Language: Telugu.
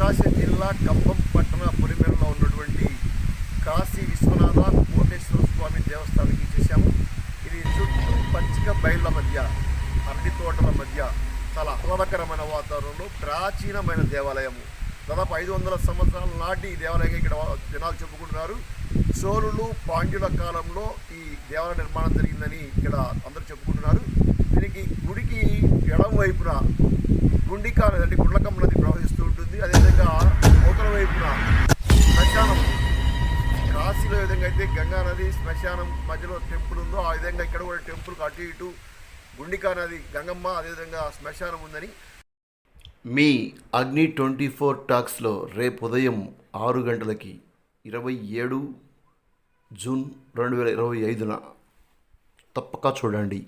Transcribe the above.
ప్రకాశం జిల్లా ఖమ్మం పట్టణ పొలిమేరలో ఉన్నటువంటి కాశీ విశ్వనాథ కోటేశ్వర స్వామి దేవస్థానానికి చేశాము. ఇది చుట్టూ పచ్చిక బయళ్ళ మధ్య అరటి తోటల మధ్య చాలా ఆహ్లాదకరమైన వాతావరణంలో ప్రాచీనమైన దేవాలయము. దాదాపు ఐదు వందల సంవత్సరాల నాటి దేవాలయంగా ఇక్కడ జనాలు చెప్పుకుంటున్నారు. చోళులు పాండ్యుల కాలంలో ఈ దేవాలయ నిర్మాణం జరిగిందని ఇక్కడ అందరూ చెప్పుకుంటున్నారు. దీనికి గుడికి ఎడం వైపున గుండికాలు అంటే గుండ్లకం విధంగా అయితే గంగా నది శ్మశానం మధ్యలో టెంపుల్ ఉందో ఆ విధంగా ఇక్కడ కూడా టెంపుల్ అటు ఇటు గుండికా నది గంగమ్మ అదేవిధంగా శ్మశానం ఉందని. మీ అగ్ని ట్వంటీ ఫోర్ టాక్స్లో రేపు ఉదయం ఆరు గంటలకి ఇరవై ఏడు జూన్ రెండు వేల ఇరవై ఐదున తప్పక చూడండి.